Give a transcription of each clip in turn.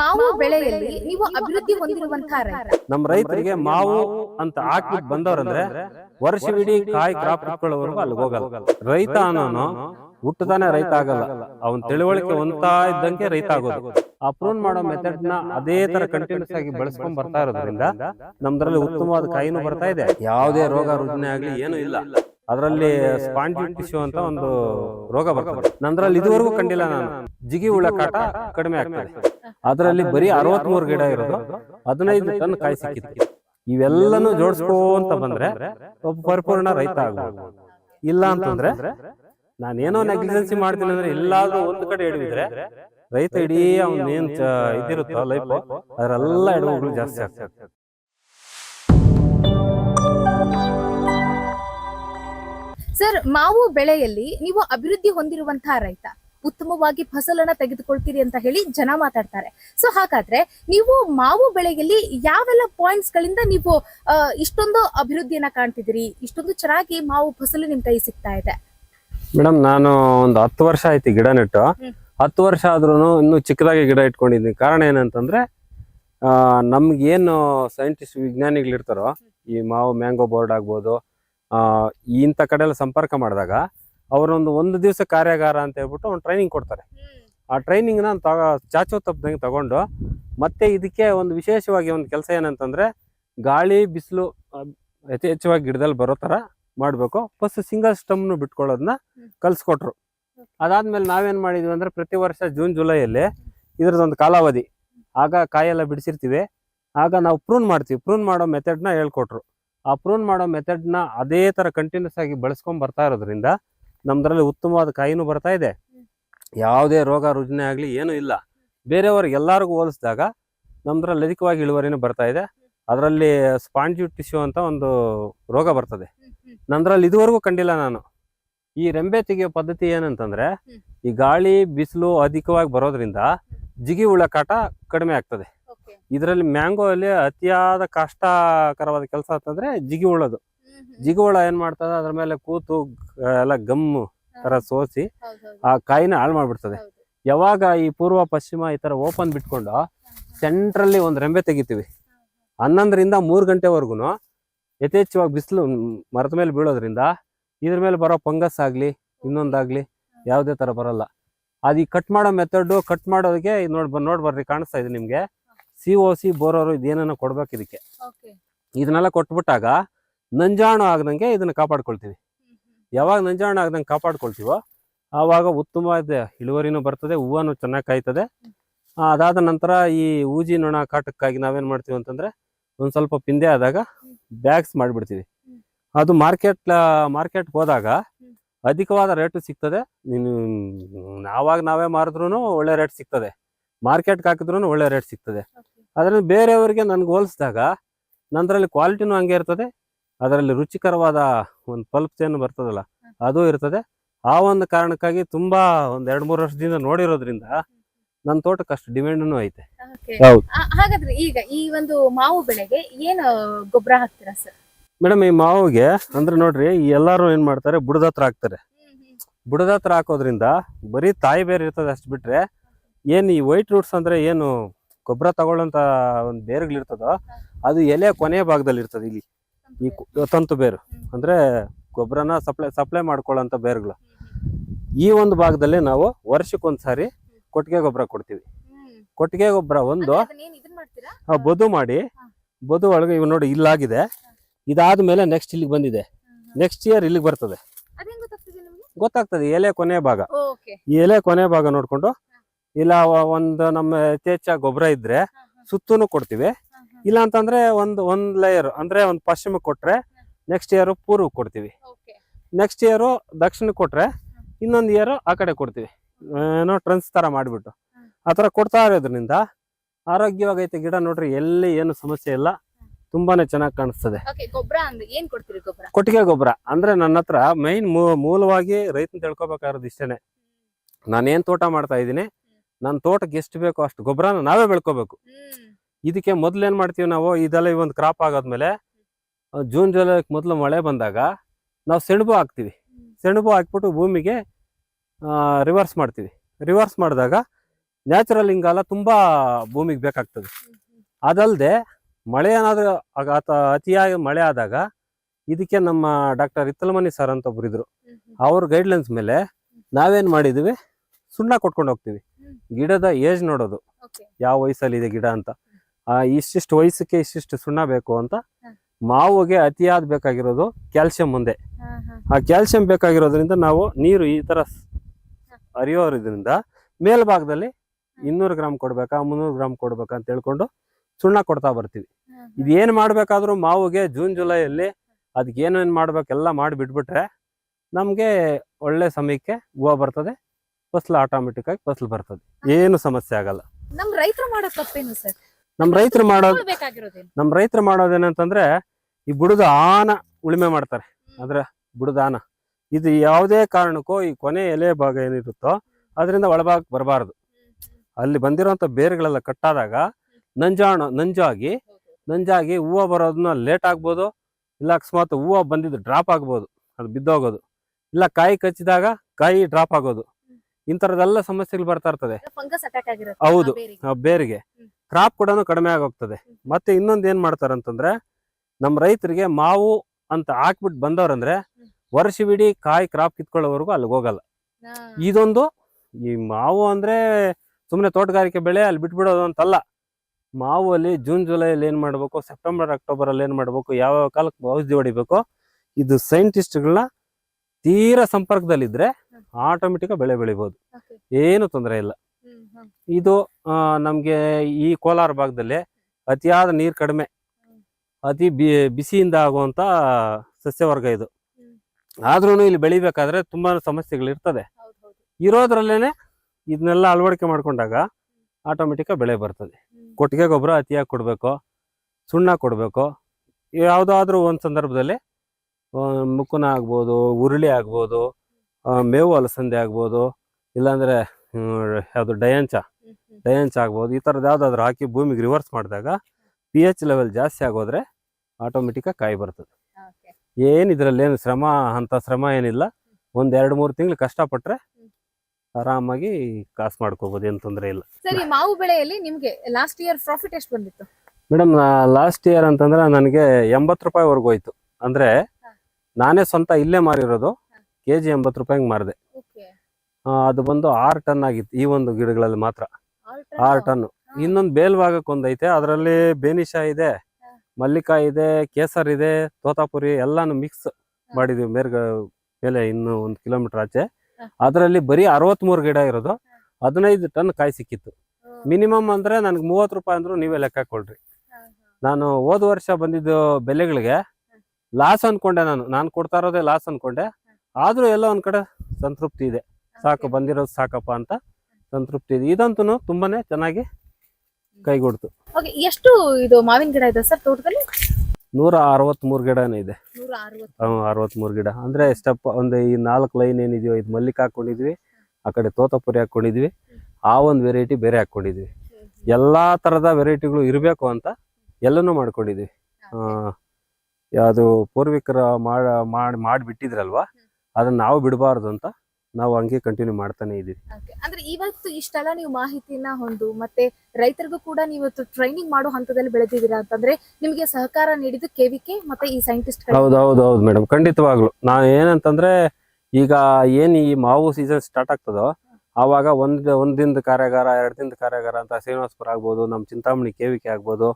ಮಾವು ಬೆಳೆಯಲ್ಲಿ ನೀವು ಅಭಿವೃದ್ಧಿ ಹೊಂದಿರುವಂತಹ ರೈತ. ನಮ್ ರೈತರಿಗೆ ಮಾವು ಅಂತ ಹಾಕಿ ಬಂದವ್ರಂದ್ರೆ ವರ್ಷವಿಡೀ ಕಾಯಿ ಕ್ರಾಪ್ ಇಟ್ಕೊಳ್ಳೋವರೆಗೂ ಅಲ್ಲಿ ಹೋಗಲ್ಲ. ರೈತ ಅನ್ನೋನು ಹುಟ್ಟದಾನೆ ರೈತ ಆಗಲ್ಲ. ಅವನ್ ತಿಳುವಳಿಕೆ ಹೊಂದ್ತಾ ಇದ್ದಂಗೆ ರೈತ ಆಗೋದು. ಆ ಪ್ರೂನ್ ಮಾಡೋ ಮೆಥಡ್ನ ಅದೇ ತರ ಕಂಟಿನ್ಯೂಸ್ ಆಗಿ ಬಳಸ್ಕೊಂಡ್ ಬರ್ತಾ ಇರೋದ್ರಿಂದ ನಮ್ದ್ರಲ್ಲಿ ಉತ್ತಮವಾದ ಕಾಯಿನೂ ಬರ್ತಾ ಇದೆ. ಯಾವುದೇ ರೋಗ ರುಜಿನ ಆಗ್ಲಿ ಏನು ಇಲ್ಲ. ಅದರಲ್ಲಿ ಸ್ಪಾಂಜಿ ಟಿಶ್ಯೂ ಅಂತ ಒಂದು ರೋಗ ಬರ್ತದೆ. ನಂದ್ರಲ್ಲಿ ಇದುವರೆಗೂ ಕಂಡಿಲ್ಲ ನಾನು. ಜಿಗಿ ಹುಳ ಕಾಟ ಕಡಿಮೆ ಆಗ್ತದೆ. ಅದರಲ್ಲಿ ಬರೀ ಅರವತ್ಮೂರು ಗಿಡ ಇರೋದು. ಹದಿನೈದು ಟನ್ ಕಾಯಿ ಸಿಕ್ಕಿತ್ತು ಇವೆಲ್ಲನೂ ಜೋಡಿಸ್ಕೋಂತ ಬಂದ್ರೆ ಒಬ್ಬ ಪರಿಪೂರ್ಣ ರೈತ ಆಗ್ಬೋದು. ಇಲ್ಲ ಅಂತಂದ್ರೆ ನಾನೇನೋ ನೆಗ್ಲಿಜೆನ್ಸಿ ಮಾಡ್ತೀನಿ ಅಂದ್ರೆ ಎಲ್ಲಾದ್ರೂ ಒಂದು ಕಡೆ ಹಿಡಿದ್ರೆ ರೈತ ಇಡೀ ಅವ್ನ ಏನ್ ಚ- ಇದಿರುತ್ತೋ ಲೈಫ್ ಅದರೆಲ್ಲ ಎಡವುಗಳು ಜಾಸ್ತಿ ಆಗ್ತದೆ. ಸರ್ ಮಾವು ಬೆಳೆಯಲ್ಲಿ ನೀವು ಅಭಿವೃದ್ಧಿ ಹೊಂದಿರುವಂತಹ ರೈತ ಉತ್ತಮವಾಗಿ ಫಸಲನ್ನ ತೆಗೆದುಕೊಳ್ತೀರಿ ಅಂತ ಹೇಳಿ ಜನ ಮಾತಾಡ್ತಾರೆ. ಸೊ ಹಾಗಾದ್ರೆ ನೀವು ಮಾವು ಬೆಳೆಯಲ್ಲಿ ಯಾವೆಲ್ಲ ಪಾಯಿಂಟ್ಸ್ ಗಳಿಂದ ನೀವು ಇಷ್ಟೊಂದು ಅಭಿವೃದ್ಧಿಯನ್ನ ಕಾಣ್ತಿದ್ದೀರಿ ಇಷ್ಟೊಂದು ಚೆನ್ನಾಗಿ ಮಾವು ಫಸಲು ನಿಮ್ ಕೈ ಸಿಗ್ತಾ ಇದೆ? ಮೇಡಮ್ ನಾನು ಒಂದು ಹತ್ತು ವರ್ಷ ಆಯ್ತು ಗಿಡ ನೆಟ್ಟು. ಹತ್ತು ವರ್ಷ ಆದ್ರೂ ಇನ್ನು ಚಿಕ್ಕದಾಗಿ ಗಿಡ ಇಟ್ಕೊಂಡಿದ್ದೀನಿ. ಕಾರಣ ಏನಂತಂದ್ರೆ ಆ, ಏನು ಸೈಂಟಿಸ್ಟ್ ವಿಜ್ಞಾನಿಗಳಿರ್ತಾರೋ ಈ ಮಾವು ಮ್ಯಾಂಗೋ ಬೋರ್ಡ್ ಆಗ್ಬೋದು ಇಂಥ ಕಡೆ ಎಲ್ಲ ಸಂಪರ್ಕ ಮಾಡಿದಾಗ ಅವರೊಂದು ಒಂದು ದಿವಸ ಕಾರ್ಯಾಗಾರ ಅಂತ ಹೇಳ್ಬಿಟ್ಟು ಒಂದು ಟ್ರೈನಿಂಗ್ ಕೊಡ್ತಾರೆ. ಆ ಟ್ರೈನಿಂಗ್ನ ತಗ ಚಾಚೋ ತಪ್ಪದಂಗೆ ತಗೊಂಡು ಮತ್ತೆ ಇದಕ್ಕೆ ಒಂದು ವಿಶೇಷವಾಗಿ ಒಂದು ಕೆಲಸ ಏನಂತಂದರೆ ಗಾಳಿ, ಬಿಸಿಲು ಯಥೇಚ್ಛವಾಗಿ ಗಿಡದಲ್ಲಿ ಬರೋ ಥರ ಮಾಡಬೇಕು. ಫಸ್ಟ್ ಸಿಂಗಲ್ ಸ್ಟಮ್ನು ಬಿಟ್ಕೊಳ್ಳೋದನ್ನ ಕಲಿಸ್ಕೊಟ್ರು. ಅದಾದ್ಮೇಲೆ ನಾವೇನು ಮಾಡಿದ್ವಿ ಅಂದರೆ ಪ್ರತಿ ವರ್ಷ ಜೂನ್ ಜುಲೈಯಲ್ಲಿ ಇದ್ರದ್ದೊಂದು ಕಾಲಾವಧಿ. ಆಗ ಕಾಯೆಲ್ಲ ಬಿಡಿಸಿರ್ತೀವಿ. ಆಗ ನಾವು ಪ್ರೂನ್ ಮಾಡ್ತೀವಿ. ಪ್ರೂನ್ ಮಾಡೋ ಮೆಥಡ್ನ ಹೇಳ್ಕೊಟ್ರು. ಆ ಪ್ರೂನ್ ಮಾಡೋ ಮೆಥಡ್ನ ಅದೇ ಥರ ಕಂಟಿನ್ಯೂಸ್ ಆಗಿ ಬಳಸ್ಕೊಂಡು ಬರ್ತಾ ಇರೋದ್ರಿಂದ ನಮ್ದ್ರಲ್ಲಿ ಉತ್ತಮವಾದ ಕಾಯಿನೂ ಬರ್ತಾ ಇದೆ. ಯಾವುದೇ ರೋಗ ರುಜಿನ ಆಗಲಿ ಏನೂ ಇಲ್ಲ. ಬೇರೆಯವ್ರಿಗೆ ಎಲ್ಲರಿಗೂ ಹೋಲಿಸಿದಾಗ ನಮ್ಮದ್ರಲ್ಲಿ ಅಧಿಕವಾಗಿ ಇಳುವರಿನೂ ಬರ್ತಾ ಇದೆ. ಅದರಲ್ಲಿ ಸ್ಪಾಂಜಿ ಟಿಶ್ಯೂ ಅಂತ ಒಂದು ರೋಗ ಬರ್ತದೆ. ನಂದ್ರಲ್ಲಿ ಇದುವರೆಗೂ ಕಂಡಿಲ್ಲ ನಾನು. ಈ ರೆಂಬೆ ತೆಗೆಯೋ ಪದ್ಧತಿ ಏನಂತಂದ್ರೆ ಈ ಗಾಳಿ, ಬಿಸಿಲು ಅಧಿಕವಾಗಿ ಬರೋದ್ರಿಂದ ಜಿಗಿ ಹುಳ ಕಾಟ ಕಡಿಮೆ ಆಗ್ತದೆ. ಇದರಲ್ಲಿ ಮ್ಯಾಂಗೋ ಅಲ್ಲಿ ಅತಿಯಾದ ಕಷ್ಟಕರವಾದ ಕೆಲಸ ಅಂತಂದ್ರೆ ಜಿಗಿ ಉಳ್ಳೋದು ಜಿಗಿ ಹುಳ ಏನ್ ಮಾಡ್ತದೆ? ಅದ್ರ ಮೇಲೆ ಕೂತು ಎಲ್ಲ ಗಮ್ಮು ತರ ಸೋಸಿ ಆ ಕಾಯಿನ ಹಾಳು ಮಾಡ್ಬಿಡ್ತದೆ. ಯಾವಾಗ ಈ ಪೂರ್ವ ಪಶ್ಚಿಮ ಈ ತರ ಓಪನ್ ಬಿಟ್ಕೊಂಡು ಸೆಂಟ್ರಲ್ಲಿ ಒಂದು ರೆಂಬೆ ತೆಗಿತೀವಿ. ಹನ್ನೊಂದರಿಂದ ಮೂರು ಗಂಟೆವರೆಗೂ ಯಥೇಚ್ಛವಾಗಿ ಬಿಸಿಲು ಮರದ ಮೇಲೆ ಬೀಳೋದ್ರಿಂದ ಇದ್ರ ಮೇಲೆ ಬರೋ ಫಂಗಸ್ ಆಗಲಿ ಇನ್ನೊಂದಾಗಲಿ ಯಾವುದೇ ಥರ ಬರಲ್ಲ. ಅದು ಈ ಕಟ್ ಮಾಡೋ ಮೆಥಡು ಕಟ್ ಮಾಡೋದಕ್ಕೆ ನೋಡಿ ನೋಡಿ ಬ- ನೋಡ್ ಬರ್ರಿ ಕಾಣಿಸ್ತಾ ಇದೆ ನಿಮಗೆ. ಸಿ ಓ ಸಿ ಬೋರೋರು ಇದೇನೋ ಕೊಡ್ಬೇಕು ಇದಕ್ಕೆ? ಇದನ್ನೆಲ್ಲ ಕೊಟ್ಬಿಟ್ಟಾಗ ನಂಜಾಣು ಆಗದಂಗೆ ಇದನ್ನ ಕಾಪಾಡ್ಕೊಳ್ತೀವಿ. ಯಾವಾಗ ನಂಜಾಣು ಆಗದಂಗೆ ಕಾಪಾಡ್ಕೊಳ್ತೀವೋ ಆವಾಗ ಉತ್ತಮವಾದ ಇಳುವರಿನೂ ಬರ್ತದೆ ಹೂವನು ಚೆನ್ನಾಗಿ ಕಾಯ್ತದೆ. ಅದಾದ ನಂತರ ಈ ಊಜಿ ನೊಣ ಕಾಟಕ್ಕಾಗಿ ನಾವೇನ್ ಮಾಡ್ತೀವಿ ಅಂತಂದ್ರೆ ಒಂದ್ ಸ್ವಲ್ಪ ಪಿಂದೆ ಆದಾಗ ಬ್ಯಾಗ್ಸ್ ಮಾಡಿಬಿಡ್ತೀವಿ. ಅದು ಮಾರ್ಕೆಟ್ ಮಾರ್ಕೆಟ್ಗೆ ಹೋದಾಗ ಅಧಿಕವಾದ ರೇಟು ಸಿಗ್ತದೆ. ನೀನು ನಾವಾಗ ನಾವೇ ಮಾರಿದ್ರು ಒಳ್ಳೆ ರೇಟ್ ಸಿಗ್ತದೆ. ಮಾರ್ಕೆಟ್ಗೆ ಹಾಕಿದ್ರು ಒಳ್ಳೆ ರೇಟ್ ಸಿಗ್ತದೆ. ಅದರಲ್ಲಿ ಬೇರೆಯವರಿಗೆ ನನಗೆ ಹೋಲಿಸಿದಾಗ ನಂದ್ರಲ್ಲಿ ಕ್ವಾಲಿಟಿನೂ ಹಂಗೆ ಇರ್ತದೆ ಅದರಲ್ಲಿ ರುಚಿಕರವಾದ ಒಂದು ಪಲ್ಪ್ಸ್ ಏನು ಬರ್ತದಲ್ಲ ಅದು ಇರ್ತದೆ. ಆ ಒಂದು ಕಾರಣಕ್ಕಾಗಿ ತುಂಬಾ ಒಂದ್ ಎರಡ್ ಮೂರು ವರ್ಷದಿಂದ ನೋಡಿರೋದ್ರಿಂದ ನನ್ನ ತೋಟಕ್ಕೆ ಅಷ್ಟು ಡಿಮ್ಯಾಂಡ್ ಐತೆ. ಹೌದು. ಹಾಗಾದ್ರೆ ಈಗ ಈ ಒಂದು ಮಾವು ಬೆಳೆಗೆ ಏನು ಗೊಬ್ಬರ ಹಾಕ್ತೀರಾ ಸರ್? ಮೇಡಮ್ ಈ ಮಾವಿಗೆ ಅಂದ್ರೆ ನೋಡ್ರಿ ಈ ಎಲ್ಲಾರು ಏನ್ ಮಾಡ್ತಾರೆ ಬುಡದ ಹತ್ರ ಹಾಕ್ತಾರೆ. ಬುಡದ ಹತ್ರ ಹಾಕೋದ್ರಿಂದ ಬರೀ ತಾಯಿ ಬೇರೆ ಇರ್ತದೆ ಅಷ್ಟು ಬಿಟ್ರೆ ಏನ್ ಈ ವೈಟ್ ರೂಟ್ಸ್ ಅಂದ್ರೆ ಏನು ಗೊಬ್ಬರ ತಗೊಳ್ಳೋಂತ ಒಂದು ಬೇರುಗಳಿರ್ತದೋ ಅದು ಎಲೆ ಕೊನೆಯ ಭಾಗದಲ್ಲಿ ಇರ್ತದೆ ಇಲ್ಲಿ. ಈ ತಂತು ಬೇರು. ಅಂದ್ರೆ ಗೊಬ್ಬರನ ಸಪ್ಲೈ ಸಪ್ಲೈ ಮಾಡ್ಕೊಳ್ಳೋಂಥ ಬೇರುಗಳು. ಈ ಒಂದು ಭಾಗದಲ್ಲಿ ನಾವು ವರ್ಷಕ್ಕೊಂದ್ಸಾರಿ ಕೊಟ್ಟಿಗೆ ಗೊಬ್ಬರ ಕೊಡ್ತೀವಿ. ಕೊಟ್ಟಿಗೆ ಗೊಬ್ಬರ ಒಂದು ಬದು ಮಾಡಿ. ಬದು ಒಳಗೆ ಇವ್ ನೋಡಿ ಇಲ್ಲಾಗಿದೆ. ಇದಾದ್ಮೇಲೆ ನೆಕ್ಸ್ಟ್ ಇಲ್ಲಿಗೆ ಬಂದಿದೆ. ನೆಕ್ಸ್ಟ್ ಇಯರ್ ಇಲ್ಲಿಗೆ ಬರ್ತದೆ. ಗೊತ್ತಾಗ್ತದೆ ಎಲೆ ಕೊನೆ ಭಾಗ. ಈ ಎಲೆ ಕೊನೆ ಭಾಗ ನೋಡ್ಕೊಂಡು ಇಲ್ಲ ಒಂದು ನಮ್ಮ ಯಥೇಚ್ಛ ಗೊಬ್ಬರ ಇದ್ರೆ ಸುತ್ತೂ ಕೊಡ್ತೀವಿ. ಇಲ್ಲ ಅಂತಂದ್ರೆ ಒಂದು ಒಂದ್ ಲೇಯರ್ ಅಂದ್ರೆ ಒಂದು ಪಶ್ಚಿಮ ಕೊಟ್ರೆ ನೆಕ್ಸ್ಟ್ ಇಯರ್ ಪೂರ್ವಕ್ಕೆ ಕೊಡ್ತೀವಿ. ನೆಕ್ಸ್ಟ್ ಇಯರ್ ದಕ್ಷಿಣ ಕೊಟ್ರೆ ಇನ್ನೊಂದು ಇಯರ್ ಆ ಕಡೆ ಕೊಡ್ತೀವಿ. ಏನೋ ಟ್ರನ್ಸ್ ತರ ಮಾಡಿಬಿಟ್ಟು. ಆ ಥರ ಕೊಡ್ತಾ ಇರೋದ್ರಿಂದ ಆರೋಗ್ಯವಾಗೈತೆ ಗಿಡ ನೋಡ್ರಿ ಎಲ್ಲಿ ಏನು ಸಮಸ್ಯೆ ಇಲ್ಲ. ತುಂಬಾನೇ ಚೆನ್ನಾಗಿ ಕಾಣಿಸ್ತದೆ. ಕೊಟ್ಟಿಗೆ ಗೊಬ್ಬರ. ಅಂದ್ರೆ ನನ್ನ ಹತ್ರ ಮೈನ್ ಮೂಲವಾಗಿ ರೈತನ ತಿಳ್ಕೊಬೇಕಾಗಿರೋದು ಇಷ್ಟೇನೆ. ನಾನೇನ್ ತೋಟ ಮಾಡ್ತಾ ಇದ್ದೀನಿ ನನ್ನ ತೋಟಕ್ಕೆ ಎಷ್ಟು ಬೇಕೋ ಅಷ್ಟು ಗೊಬ್ಬರನ ನಾವೇ ಬೆಳ್ಕೋಬೇಕು. ಇದಕ್ಕೆ ಮೊದ್ಲು ಏನ್ ಮಾಡ್ತೀವಿ ನಾವು ಇದೆಲ್ಲ ಈ ಒಂದು ಕ್ರಾಪ್ ಆಗೋದ್ಮೇಲೆ ಜೂನ್ ಜುಲೈ ಮೊದಲು ಮಳೆ ಬಂದಾಗ ನಾವು ಸೆಣಬು ಹಾಕ್ತಿವಿ. ಸೆಣಬು ಹಾಕ್ಬಿಟ್ಟು ಭೂಮಿಗೆ ರಿವರ್ಸ್ ಮಾಡ್ತೀವಿ. ರಿವರ್ಸ್ ಮಾಡಿದಾಗ ನ್ಯಾಚುರಲ್ ಇಂಗಾಲ ತುಂಬ ಭೂಮಿಗೆ ಬೇಕಾಗ್ತದೆ. ಅದಲ್ಲದೆ ಮಳೆ ಏನಾದರೂ ಆಗ ಅತಿಯಾಗಿ ಮಳೆ ಆದಾಗ ಇದಕ್ಕೆ ನಮ್ಮ ಡಾಕ್ಟರ್ ಇತ್ತಲಮನಿ ಸರ್ ಅಂತ ಒಬ್ಬರಿದ್ರು ಇದ್ರು. ಅವ್ರ ಗೈಡ್ಲೈನ್ಸ್ ಮೇಲೆ ನಾವೇನ್ ಮಾಡಿದ್ವಿ? ಸುಣ್ಣ ಕೊಟ್ಕೊಂಡು ಹೋಗ್ತೀವಿ. ಗಿಡದ ಏಜ್ ನೋಡೋದು. ಯಾವ ವಯಸ್ಸಲ್ಲಿ ಇದೆ ಗಿಡ ಅಂತ. ಆ ಇಷ್ಟಿಷ್ಟು ವಯಸ್ಸಕ್ಕೆ ಇಷ್ಟಿಷ್ಟು ಸುಣ್ಣ ಬೇಕು ಅಂತ ಮಾವುಗೆ ಅತಿಯಾದ ಬೇಕಾಗಿರೋದು ಕ್ಯಾಲ್ಸಿಯಂ ಮುಂದೆ. ಆ ಕ್ಯಾಲ್ಸಿಯಂ ಬೇಕಾಗಿರೋದ್ರಿಂದ ನಾವು ನೀರು ಈ ತರ ಅರಿಯೋದ್ರಿಂದ ಹರಿಯೋದ್ರಿಂದ ಮೇಲ್ಭಾಗದಲ್ಲಿ ಇನ್ನೂರು ಗ್ರಾಮ್ ಕೊಡ್ಬೇಕಾ ಮುನ್ನೂರು ಗ್ರಾಮ್ ಕೊಡ್ಬೇಕಾ ಅಂತ ಹೇಳ್ಕೊಂಡು ಸುಣ್ಣ ಕೊಡ್ತಾ ಬರ್ತೀವಿ. ಇದು ಏನ್ ಮಾಡ್ಬೇಕಾದ್ರೂ ಮಾವಿಗೆ ಜೂನ್ ಜುಲೈಯಲ್ಲಿ ಅದಕ್ಕೆ ಏನೇನು ಮಾಡ್ಬೇಕೆಲ್ಲ ಮಾಡಿ ಬಿಟ್ಬಿಟ್ರೆ ನಮ್ಗೆ ಒಳ್ಳೆ ಸಮಯಕ್ಕೆ ಹೂವು ಬರ್ತದೆ ಫಸಲು ಆಟೋಮೆಟಿಕ್ ಆಗಿ ಫಸಲು ಬರ್ತದೆ. ಏನು ಸಮಸ್ಯೆ ಆಗಲ್ಲ. ನಮ್ ರೈತರು ಮಾಡೋ ತಪ್ಪೇನು ಸರ್? ನಮ್ ರೈತರು ಮಾಡೋದು ಬೇಕಾಗಿರೋದೇನು ನಮ್ ರೈತರು ಮಾಡೋದೇನಂತಂದ್ರೆ ಈ ಬುಡದ ಆನ ಉಳುಮೆ ಮಾಡ್ತಾರೆ. ಅಂದ್ರೆ ಬುಡದ ಆನ. ಇದು ಯಾವುದೇ ಕಾರಣಕ್ಕೂ ಈ ಕೊನೆ ಎಲೆ ಭಾಗ ಏನಿರುತ್ತೋ ಅದರಿಂದ ಒಳಭಾಗ ಬರಬಾರದು. ಅಲ್ಲಿ ಬಂದಿರೋಂಥ ಬೇರುಗಳೆಲ್ಲ ಕಟ್ಟಾದಾಗ ನಂಜಾಣ ನಂಜಾಗಿ ನಂಜಾಗಿ ಹೂವು ಬರೋದನ್ನ ಲೇಟ್ ಆಗ್ಬೋದು ಇಲ್ಲ ಅಕಸ್ಮಾತ್ ಹೂವು ಬಂದಿದ್ದು ಡ್ರಾಪ್ ಆಗ್ಬೋದು ಅದು ಬಿದ್ದೋಗೋದು. ಇಲ್ಲ ಕಾಯಿ ಕಚ್ಚಿದಾಗ ಕಾಯಿ ಡ್ರಾಪ್ ಆಗೋದು. ಇಂಥರದೆಲ್ಲ ಸಮಸ್ಯೆಗಳು ಬರ್ತಾ ಇರ್ತದೆ. ಹೌದು. ಬೇರಿಗೆ. ಕ್ರಾಪ್ ಕೂಡ ಕಡಿಮೆ ಆಗೋಗ್ತದೆ. ಮತ್ತೆ ಇನ್ನೊಂದು ಏನ್ ಮಾಡ್ತಾರೆ ಅಂತಂದ್ರೆ ನಮ್ಮ ರೈತರಿಗೆ ಮಾವು ಅಂತ ಹಾಕ್ಬಿಟ್ಟು ಬಂದವ್ರಂದ್ರೆ ವರ್ಷವಿಡೀ ಕಾಯಿ ಕ್ರಾಪ್ ಕಿತ್ಕೊಳ್ಳೋವರೆಗೂ ಅಲ್ಲಿಗೆ ಹೋಗಲ್ಲ. ಇದೊಂದು ಈ ಮಾವು ಅಂದ್ರೆ ಸುಮ್ಮನೆ ತೋಟಗಾರಿಕೆ ಬೆಳೆ ಅಲ್ಲಿ ಬಿಟ್ಬಿಡೋದು ಅಂತಲ್ಲ. ಮಾವು ಅಲ್ಲಿ ಜೂನ್ ಜುಲೈಲಿ ಏನ್ ಮಾಡ್ಬೇಕು ಸೆಪ್ಟೆಂಬರ್ ಅಕ್ಟೋಬರ್ ಅಲ್ಲಿ ಏನ್ ಮಾಡ್ಬೇಕು ಯಾವ ಕಾಲಕ್ಕೆ ಔಷಧಿ ಹೊಡಿಬೇಕು ಇದು ಸೈಂಟಿಸ್ಟ್ಗಳನ್ನ ತೀರಾ ಸಂಪರ್ಕದಲ್ಲಿದ್ರೆ ಆಟೋಮೆಟಿಕ್ ಬೆಳೆ ಬೆಳಿಬಹುದು. ಏನು ತೊಂದರೆ ಇಲ್ಲ. ಇದು ನಮ್ಗೆ ಈ ಕೋಲಾರ ಭಾಗದಲ್ಲಿ ಅತಿಯಾದ ನೀರ್ ಕಡಿಮೆ. ಅತಿ ಬಿ ಬಿಸಿಯಿಂದ ಆಗುವಂತ ಸಸ್ಯವರ್ಗ ಇದು. ಆದ್ರೂ ಇಲ್ಲಿ ಬೆಳಿಬೇಕಾದ್ರೆ ತುಂಬಾ ಸಮಸ್ಯೆಗಳು ಇರ್ತದೆ. ಇರೋದ್ರಲ್ಲೇನೆ ಇದನ್ನೆಲ್ಲ ಅಳವಡಿಕೆ ಮಾಡ್ಕೊಂಡಾಗ ಆಟೋಮೆಟಿಕ್ ಬೆಳೆ ಬರ್ತದೆ. ಕೊಟ್ಟಿಗೆ ಗೊಬ್ಬರ ಅತಿಯಾಗಿ ಕೊಡಬೇಕು ಸುಣ್ಣ ಕೊಡಬೇಕು ಯಾವುದಾದ್ರೂ ಒಂದ್ ಸಂದರ್ಭದಲ್ಲಿ ಮುಕ್ಕುನ ಆಗ್ಬೋದು ಉರುಳಿ ಆಗ್ಬೋದು ಮೇವು ಅಲಸಂದೆ ಆಗ್ಬೋದು ಇಲ್ಲಾಂದ್ರೆ ಯಾವುದು ಡಯಾಂಚ ಡಯಂಚ ಆಗ್ಬೋದು ಈ ಥರದ್ದು ಯಾವುದಾದ್ರೂ ಹಾಕಿ ಭೂಮಿಗೆ ರಿವರ್ಸ್ ಮಾಡಿದಾಗ ಪಿ ಎಚ್ ಲೆವೆಲ್ ಜಾಸ್ತಿ ಆಗೋದ್ರೆ ಆಟೋಮೆಟಿಕಾಗಿ ಕಾಯಿ ಬರ್ತದೆ. ಏನು ಇದರಲ್ಲಿ ಏನು ಶ್ರಮ ಅಂತ ಶ್ರಮ ಏನಿಲ್ಲ. ಒಂದು ಎರಡು ಮೂರು ತಿಂಗಳು ಕಷ್ಟಪಟ್ಟರೆ ಆರಾಮಾಗಿ ಕಾಸು ಮಾಡ್ಕೋಬೋದು ಏನು ತೊಂದರೆ ಇಲ್ಲ. ಸರಿ ಮಾವು ಬೆಳೆಯಲ್ಲಿ ನಿಮಗೆ ಲಾಸ್ಟ್ ಇಯರ್ ಪ್ರಾಫಿಟ್ ಎಷ್ಟು ಬಂದಿತ್ತು? ಮೇಡಮ್ ಲಾಸ್ಟ್ ಇಯರ್ ಅಂತಂದ್ರೆ ನನಗೆ ಎಂಬತ್ತು ರೂಪಾಯಿವರೆಗೂ ಹೋಯ್ತು. ಅಂದ್ರೆ ನಾನೇ ಸ್ವಂತ ಇಲ್ಲೇ ಮಾರಿರೋದು. ಕೆ ಜಿ ಎಂಬತ್ತು ರೂಪಾಯಿಗೆ ಮಾರಿದೆ. ಅದು ಬಂದು ಆರು ಟನ್ ಆಗಿತ್ತು ಈ ಒಂದು ಗಿಡಗಳಲ್ಲಿ ಮಾತ್ರ. ಆರು ಟನ್ ಇನ್ನೊಂದು ಬೇಲ್ಭಾಗಕ್ಕೆ ಒಂದು ಐತೆ ಅದರಲ್ಲಿ ಬೇನಿಶ ಇದೆ ಮಲ್ಲಿಕಾಯಿ ಇದೆ ಕೇಸರ್ ಇದೆ ತೋತಾಪುರಿ ಎಲ್ಲಾನು ಮಿಕ್ಸ್ ಮಾಡಿದೀವಿ ಮೇರ್ಗ ಮೇಲೆ ಇನ್ನು ಒಂದು ಕಿಲೋಮೀಟರ್ ಆಚೆ. ಅದರಲ್ಲಿ ಬರೀ ಅರವತ್ಮೂರು ಗಿಡ ಇರೋದು. ಹದಿನೈದು ಟನ್ ಕಾಯಿ ಸಿಕ್ಕಿತ್ತು. ಮಿನಿಮಮ್ ಅಂದ್ರೆ ನನಗೆ ಮೂವತ್ತು ರೂಪಾಯಿ ಅಂದ್ರೂ ನೀವೇ ಲೆಕ್ಕ ಕೊಡ್ರಿ. ನಾನು ಹೋದ ವರ್ಷ ಬಂದಿದ್ದು ಬೆಲೆಗಳಿಗೆ ಲಾಸ್ ಅನ್ಕೊಂಡೆ ನಾನು. ನಾನು ಕೊಡ್ತಾ ಇರೋದೇ ಲಾಸ್ ಅನ್ಕೊಂಡೆ. ಆದ್ರೂ ಎಲ್ಲ ಒಂದು ಕಡೆ ಸಂತೃಪ್ತಿ ಇದೆ. ಸಾಕು ಬಂದಿರೋದು ಸಾಕಪ್ಪ ಅಂತ ಸಂತೃಪ್ತಿ ಇದೆ. ಇದಂತೂ ತುಂಬಾನೇ ಚೆನ್ನಾಗಿ ಕೈಗೊಡ್ತು. ಎಷ್ಟು ಇದು ಮಾವಿನ ಗಿಡ ಇದೆ ಸರ್ ತೋಟದಲ್ಲಿ? ನೂರ ಅರವತ್ಮೂರು ಗಿಡನೇ ಇದೆ. ಅರವತ್ ಮೂರ್ ಹ್ಮ್, ಅರವತ್ಮೂರು ಗಿಡ. ಅಂದ್ರೆ ಸ್ಟೆಪ್ ಒಂದು ಈ ನಾಲ್ಕು ಲೈನ್ ಏನಿದೆಯೋ ಇದು ಮಲ್ಲಿಕ್ ಹಾಕೊಂಡಿದ್ವಿ ಆ ಕಡೆ ತೋತಪುರಿ ಹಾಕೊಂಡಿದ್ವಿ ಆ ಒಂದು ವೆರೈಟಿ ಬೇರೆ ಹಾಕೊಂಡಿದ್ವಿ. ಎಲ್ಲಾ ತರದ ವೆರೈಟಿಗಳು ಇರಬೇಕು ಅಂತ ಎಲ್ಲನೂ ಮಾಡ್ಕೊಂಡಿದ್ವಿ. ಆ, ಯಾವುದು ಪೂರ್ವಿಕರ ಮಾಡ ಮಾಡಿ ಮಾಡಿಬಿಟ್ಟಿದ್ರಲ್ವಾ? ಅದನ್ನ ನಾವು ಬಿಡಬಾರ್ದು ಅಂತ ನಾವು ಹಂಗೆ ಕಂಟಿನ್ಯೂ ಮಾಡ್ತಾನೆ ಇದೀವಿ. ಅಂದ್ರೆ ಇವತ್ತು ಇಷ್ಟೆಲ್ಲ ನೀವು ಮಾಹಿತಿನ ಹೊಂದು ಮತ್ತೆ ರೈತರಿಗೂ ಕೂಡ ನೀವು ಟ್ರೈನಿಂಗ್ ಮಾಡೋ ಹಂತದಲ್ಲಿ ಬೆಳೆದಿದ್ದೀರಾ ಅಂತಂದ್ರೆ ನಿಮಗೆ ಸಹಕಾರ ನೀಡಿದ್ದು ಕೆವಿಕೆ ಮತ್ತೆ ಈ ಸೈಂಟಿಸ್ಟ್ ಹೌದು ಹೌದು ಹೌದು ಮೇಡಮ್ ಖಂಡಿತವಾಗ್ಲು. ನಾನು ಏನಂತಂದ್ರೆ ಈಗ ಏನ್ ಈ ಮಾವು ಸೀಸನ್ ಸ್ಟಾರ್ಟ್ ಆಗ್ತದೋ ಆವಾಗ ಒಂದ್ ಒಂದ್ ದಿನದ ಕಾರ್ಯಾಗಾರ ಎರಡ್ ದಿನದ ಕಾರ್ಯಾಗಾರ ಅಂತ ಶ್ರೀನಿವಾಸಪುರ ಆಗ್ಬೋದು ನಮ್ಮ ಚಿಂತಾಮಣಿ ಕೆವಿಕೆ ಆಗ್ಬೋದು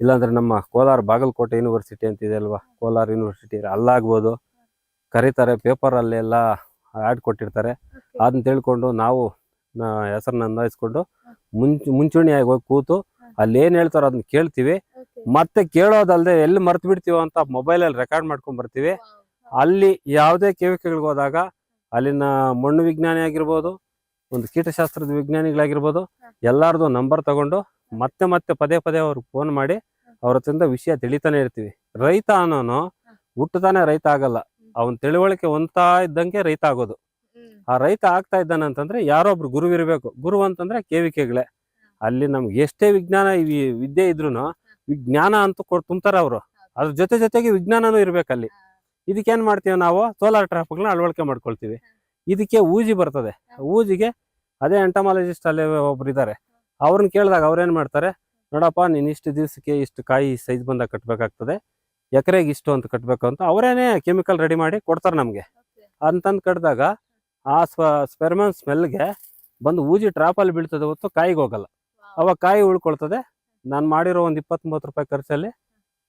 ಇಲ್ಲಾಂದ್ರೆ ನಮ್ಮ ಕೋಲಾರ ಬಾಗಲಕೋಟೆ ಯೂನಿವರ್ಸಿಟಿ ಅಂತ ಇದೆ ಅಲ್ವಾ? ಕೋಲಾರ ಯೂನಿವರ್ಸಿಟಿ ಅಲ್ಲಾಗ್ಬೋದು. ಕರೀತಾರೆ ಪೇಪರ್ ಎಲ್ಲ ಆಡ್ ಕೊಟ್ಟಿರ್ತಾರೆ. ಅದನ್ನ ತಿಳ್ಕೊಂಡು ನಾವು ಹೆಸರು ನೋಂದಾಯಿಸ್ಕೊಂಡು ಮುಂಚೆ ಮುಂಚೂಣಿಯಾಗಿ ಹೋಗಿ ಕೂತು ಅಲ್ಲಿ ಏನು ಹೇಳ್ತಾರೋ ಅದನ್ನ ಕೇಳ್ತೀವಿ. ಮತ್ತೆ ಕೇಳೋದಲ್ಲದೆ ಎಲ್ಲಿ ಮರ್ತು ಬಿಡ್ತೀವೋ ಅಂತ ಮೊಬೈಲಲ್ಲಿ ರೆಕಾರ್ಡ್ ಮಾಡ್ಕೊಂಡ್ಬರ್ತೀವಿ ಅಲ್ಲಿ ಯಾವುದೇ ಕೇವಿಕೆಗಳಿಗೆ ಹೋದಾಗ ಅಲ್ಲಿನ ಮಣ್ಣು ವಿಜ್ಞಾನಿ ಆಗಿರ್ಬೋದು ಒಂದು ಕೀಟಶಾಸ್ತ್ರದ ವಿಜ್ಞಾನಿಗಳಾಗಿರ್ಬೋದು ಎಲ್ಲರದು ನಂಬರ್ ತಗೊಂಡು ಮತ್ತೆ ಮತ್ತೆ ಪದೇ ಪದೇ ಅವ್ರಿಗೆ ಫೋನ್ ಮಾಡಿ ಅವ್ರ ಹತ್ರದಿಂದ ವಿಷಯ ತಿಳಿತಾನೆ ಇರ್ತೀವಿ. ರೈತ ಅನ್ನೋನು ಹುಟ್ಟುತ್ತಾನೆ ರೈತ ಆಗಲ್ಲ. ಅವನ್ ತಿಳುವಳಿಕೆ ಹೊಂದ್ತಾ ಇದ್ದಂಗೆ ರೈತ ಆಗೋದು. ಆ ರೈತ ಆಗ್ತಾ ಇದ್ದಾನೆ ಅಂತಂದ್ರೆ ಯಾರೋ ಒಬ್ರು ಗುರು ಇರಬೇಕು ಗುರು ಅಂತಂದ್ರೆ ಕೇವಿಕೆಗಳೇ. ಅಲ್ಲಿ ನಮ್ಗೆ ಎಷ್ಟೇ ವಿಜ್ಞಾನ ವಿದ್ಯೆ ಇದ್ರು ವಿಜ್ಞಾನ ಅಂತ ಕೊಡ್ ತುಂಬ್ತಾರ ಅವರು. ಅದ್ರ ಜೊತೆ ಜೊತೆಗೆ ವಿಜ್ಞಾನನೂ ಇರ್ಬೇಕಲ್ಲಿ. ಏನ್ ಮಾಡ್ತೀವಿ ನಾವು? ಸೋಲಾರ್ ಟ್ರಾಪ್ಗಳನ್ನ ಅಳವಡಿಕೆ ಮಾಡ್ಕೊಳ್ತೀವಿ. ಇದಕ್ಕೆ ಊಜಿ ಬರ್ತದೆ. ಊಜಿಗೆ ಅದೇ ಎಂಟಮಾಲಜಿಸ್ಟ್ ಅಲ್ಲಿ ಒಬ್ರು ಇದ್ದಾರೆ. ಅವ್ರನ್ನ ಕೇಳಿದಾಗ ಅವ್ರೇನ್ ಮಾಡ್ತಾರೆ? ನೋಡಪ್ಪ ನೀನ್ ಇಷ್ಟು ದಿವಸಕ್ಕೆ ಇಷ್ಟು ಕಾಯಿ ಸೈಜ್ ಬಂದಾಗ ಕಟ್ಬೇಕಾಗ್ತದೆ. ಎಕರೆಗೆ ಇಷ್ಟು ಅಂತ ಕಟ್ಟಬೇಕು ಅಂತ ಅವರೇನೆ ಕೆಮಿಕಲ್ ರೆಡಿ ಮಾಡಿ ಕೊಡ್ತಾರೆ ನಮಗೆ. ಅಂತಂದು ಕಟ್ಟಿದಾಗ ಆ ಸ್ವ ಸ್ಪೆರ್ಮನ್ ಸ್ಮೆಲ್ಗೆ ಬಂದು ಊಜಿ ಟ್ರಾಪಲ್ಲಿ ಬೀಳ್ತದೆ ಹೊತ್ತು ಕಾಯಿಗೆ ಹೋಗಲ್ಲ. ಅವಾಗ ಕಾಯಿ ಉಳ್ಕೊಳ್ತದೆ. ನಾನು ಮಾಡಿರೋ ಒಂದು ಇಪ್ಪತ್ತೊಂಬತ್ತು ಮೂವತ್ತು ರೂಪಾಯಿ ಖರ್ಚಲ್ಲಿ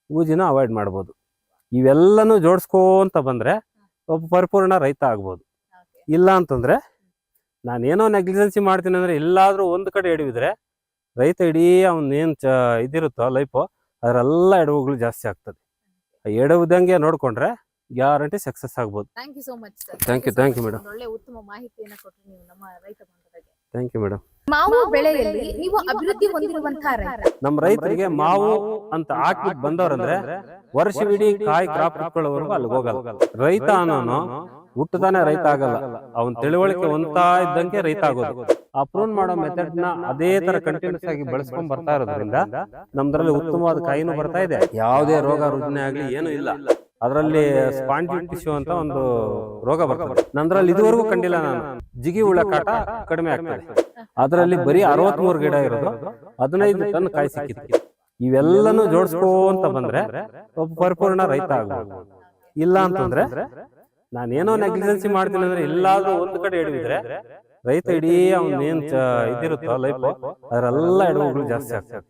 ಊಜಿನ ಅವಾಯ್ಡ್ ಮಾಡ್ಬೋದು. ಇವೆಲ್ಲನೂ ಜೋಡಿಸ್ಕೊಂತ ಬಂದರೆ ಒಬ್ಬ ಪರಿಪೂರ್ಣ ರೈತ ಆಗ್ಬೋದು. ಇಲ್ಲ ಅಂತಂದರೆ ನಾನೇನೋ ನೆಗ್ಲಿಜೆನ್ಸಿ ಮಾಡ್ತೀನಿ ಅಂದರೆ ಎಲ್ಲಾದರೂ ಒಂದು ಕಡೆ ಎಡವಿದ್ರೆ ರೈತ ಇಡೀ ಅವನೇನು ಚ ಇದಿರುತ್ತೋ ಲೈಫು ಅದರೆಲ್ಲ ಎಡವುಗಳು ಜಾಸ್ತಿ ಆಗ್ತದೆ. ಎಡವುದಂಗೆ ನೋಡ್ಕೊಂಡ್ರೆ ಗ್ಯಾರಂಟಿ ಸಕ್ಸಸ್ ಆಗ್ಬೋದು. Thank you so much sir thank you thank you madam. ಒಳ್ಳೆ ಉತ್ತಮ ಮಾಹಿತಿಯನ್ನು ಕೊಟ್ಟರು ನೀವು ನಮ್ಮ ರೈತ ಬಂಧುಗಳಿಗೆ. ಥ್ಯಾಂಕ್ ಯು ಮೇಡಮ್ ಮಾವು ಬೆಳೆಯಲ್ಲಿ ನೀವು ಅಭಿವೃದ್ಧಿ ಹೊಂದಿರುವಂತಹ ರೈತ. ನಮ್ಮ ರೈತರಿಗೆ ಮಾವು ಅಂತ ಹಾಕ್ಬಿಟ್ಟು ಬಂದವ್ರಂದ್ರೆ ವರ್ಷವಿಡೀ ಕಾಯಿ ಕ್ರಾಪ್ ಇಟ್ಕೊಳ್ಳೋವರೆಗೂ ಅಲ್ಲಿಗೆ ಹೋಗಲ್ಲ. ರೈತ ಅನ್ನೋನು ಹುಟ್ಟದಾನೆ ರೈತ ಆಗಲ್ಲ. ಅವನ್ ತಿಳುವಳಿಕೆ ಹೊಂತಾ ಇದ್ದಂಗೆ ರೈತ ಆಗೋದು. ಆ ಪ್ರೂನ್ ಮಾಡೋ ಮೆಥಡ್ನ ಅದೇ ತರ ಕಂಟಿನ್ಯೂಸ್ ಆಗಿ ಬಳಸ್ಕೊಂಡ್ ಬರ್ತಾ ಇರೋದ್ರಿಂದ ನಮ್ದ್ರಲ್ಲಿ ಉತ್ತಮವಾದ ಕಾಯಿನೂ ಬರ್ತಾ ಇದೆ. ಯಾವುದೇ ರೋಗ ರುಜಿನ ಆಗ್ಲಿ ಏನು ಇಲ್ಲ. ಅದರಲ್ಲಿ ಟಿಶ್ಯೂ ಅಂತ ಒಂದು ರೋಗ ಬರ್ತದೆ. ನಂದ್ರಲ್ಲಿ ಇದುವರೆಗೂ ಕಂಡಿಲ್ಲ ನಾನು. ಜಿಗಿ ಹುಳ ಕಾಟ ಕಡಿಮೆ ಆಗ್ತದೆ. ಅದರಲ್ಲಿ ಬರೀ ಅರವತ್ಮೂರು ಗಿಡ ಇರೋದು. ಹದಿನೈದು ಟನ್ ಕಾಯಿ ಸಿಕ್ಕಿತ್ತು ಇವೆಲ್ಲನೂ ಜೋಡಿಸ್ಕೊಂತ ಬಂದ್ರೆ ಒಬ್ಬ ಪರಿಪೂರ್ಣ ರೈತ ಆಗ್ಬೋದು ಇಲ್ಲ ಅಂತಂದ್ರೆ ನಾನೇನೋ ನೆಗ್ಲಿಜೆನ್ಸಿ ಮಾಡ್ತೀನಿ ಅಂದ್ರೆ ಎಲ್ಲಾದ್ರೂ ಒಂದ್ ಕಡೆ ಹಿಡಿದ್ರೆ ರೈತ ಇಡೀ ಅವ್ನ ಏನ್ ಚ ಇದಿರುತ್ತೋ ಲೈಫ್ ಅದರೆಲ್ಲ ಎಡವುಗಳು ಜಾಸ್ತಿ ಆಗ್ತದೆ.